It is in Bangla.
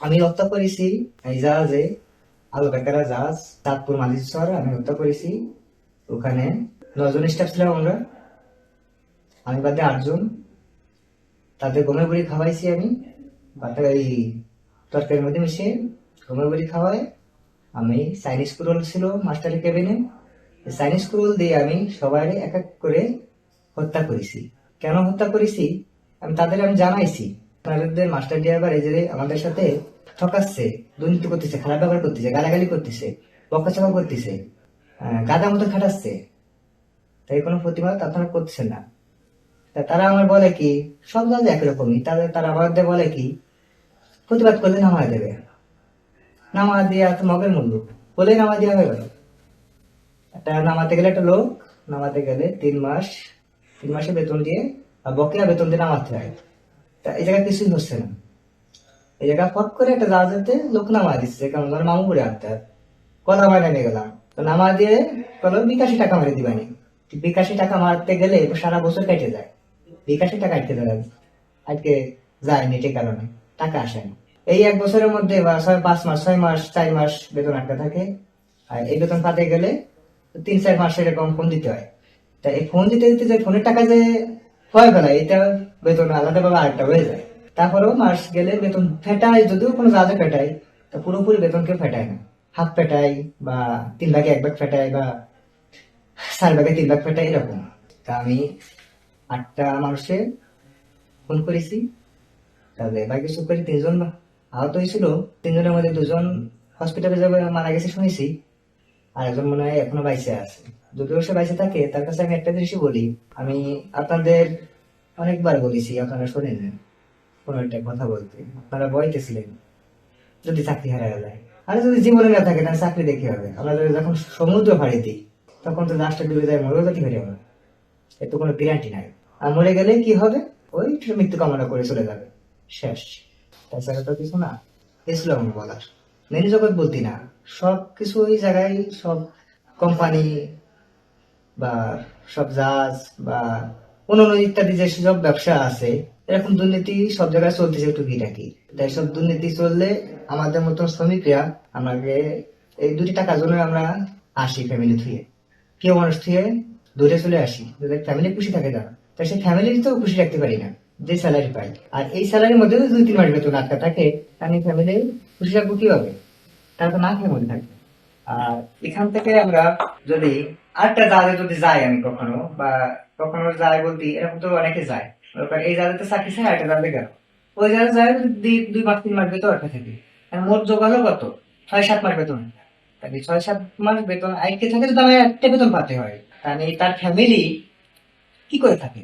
আমি হত্যা করেছি, এই জাহাজে, আলো বেকারা জাহাজ, চাঁদপুর মালিশ্বর আমি হত্যা করেছি। ওখানে নজন স্টাফ ছিলাম আমরা। আমি বাদে আটজন। তাদের গমের বড়ি খাওয়াইছি আমি। বাটা এই তরকারির মধ্যে মিশিয়ে গমের বড়ি খাওয়াই। আমি চাইনিজ কুরোল ছিল মাস্টারের কেবিনে। চাইনিজ কুরোল দিয়ে আমি সবাই এক এক করে হত্যা করেছি। কেন হত্যা করেছি? আমি তাদের আমি জানাইছি। তাদের মাস্টার ড্রাইভার যে আমাদের সাথে ঠকাচ্ছে, দুর্নীতি করতেছে, খারাপ ব্যবহার করতেছে, গালাগালি করতেছে বকাচকা করতেছে গাদা মতো খাটাচ্ছে। তাই কোনো প্রতিবাদ আপনারা করছেন না। তারা আমার বলে কি, সব জায়গায় একরকমই তাদের তারা আমাদের বলে কি, প্রতিবাদ করলে নামা দেবে। নামা দিয়ে এত মগের মূল্য। বলে নামা দেওয়া হয়ে গেল। একটা নামাতে গেলে একটা লোক নামাতে গেলে তিন মাস, তিন মাসে বেতন দিয়ে আর বকেয়া বেতন দিয়ে নামাতে হয় এই জায়গায় কিছুই হচ্ছে না। এই জায়গায় ফট করে একটা জাহাজেতে লোক নামা দিচ্ছে কেমন ধর মামু করে আনতে কথা মাইনে নিয়ে গেলাম। তো নামা দিয়ে বলো বিকাশি টাকা মারি দিবানি বিকাশি টাকা মারতে গেলে সারা বছর কেটে যায়। বিকাশি টাকা আটকে যায় আটকে যায় নেটের কারণে টাকা আসে না এই এক বছরের মধ্যে বা ছয়, পাঁচ মাস, ছয় মাস, চার মাস বেতন আটকে থাকে। আর এই বেতন পাতে গেলে তিন, চার মাস এরকম ফোন দিতে হয়। তা এই ফোন দিতে দিতে যে ফোনের টাকা যে হয় ফেলা এটা বেতন আলাদা ভাবে আরেকটা হয়ে যায়। তারপরেও মাস গেলে বেতন ফেটায়, যদিও কোনো জাজে ফেটায়, তা পুরোপুরি বেতন কেউ ফেটায় না। হাফ ফেটায় বা তিন ভাগে এক ভাগ ফেটায় বা চার ভাগে তিন ভাগ ফেটায় এরকম। তা আমি আটটা মানুষের ফোন করেছি। তাহলে বাকি সব করে তিনজন আহত হয়েছিল। তিনজনের মধ্যে দুজন হসপিটালে যাবে মারা গেছে শুনেছি। আর একজন মনে হয় এখনও বাইসে আছে। যদিও সে বাইসে থাকে, তার কাছে আমি একটা জিনিসই বলি। আমি আপনাদের অনেকবার বলেছি, আপনারা শোনেন। কোনো একটা কথা বলতে। আপনারা বইতেছিলেন যদি চাকরি হারা যায়। আর যদি জীবনে না থাকে, তাহলে চাকরি দেখে হবে। আমরা যখন সমুদ্র ফাড়ি দিই, তখন তো লাস্টে ডুবে যায় মরেও যেতে পারি আমরা এর তো কোনো গ্যারান্টি নাই। আর মরে গেলে কি হবে? ওই মৃত্যু কামনা করে চলে যাবে। শেষ। তাছাড়া তো কিছু না। এসলো আমার বলার মেনু জগৎ বলতি না। সব কিছু ওই জায়গায়, সব কোম্পানি বা সব জাহাজ বা অন্যান্য ইত্যাদি যে সব ব্যবসা আছে, এরকম দুর্নীতি সব জায়গায় চলতেছে একটু টুকিটাকি তাই সব দুর্নীতি চললে আমাদের মতো শ্রমিকরা আমাকে এই দুটি টাকার জন্য আমরা আসি ফ্যামিলি থুয়ে। কেউ মানুষ থুয়ে দূরে চলে আসি ফ্যামিলি খুশি থাকে না তাই সেই ফ্যামিলি তো খুশি রাখতে পারি না, যে স্যালারি পাই। আর এই স্যালারির মধ্যে দুই তিন মাস বেতন আটকা থাকে, আমি ফ্যামিলি খুশি রাখব কীভাবে? তারা তো না খেয়ে মনে থাকে। আর এখান থেকে আমরা যদি আরেকটা জাহাজে যদি যাই আমি কখনো, বা কখনো যায় বলতে, এরকম তো অনেকে যায়। এই জায়গাতে চাকরি ছাড়া আরেকটা জানতে গেল। ওই জায়গায় যায় দুই- মাস তিন মাস বেতন একটা থাকে। মোট যোগ কত? ছয়, সাত মাস বেতন তাহলে ছয়, সাত মাস বেতন আটকে থাকে যদি আমার একটা বেতন পাতে হয়। তাহলে তার ফ্যামিলি কি করে থাকে?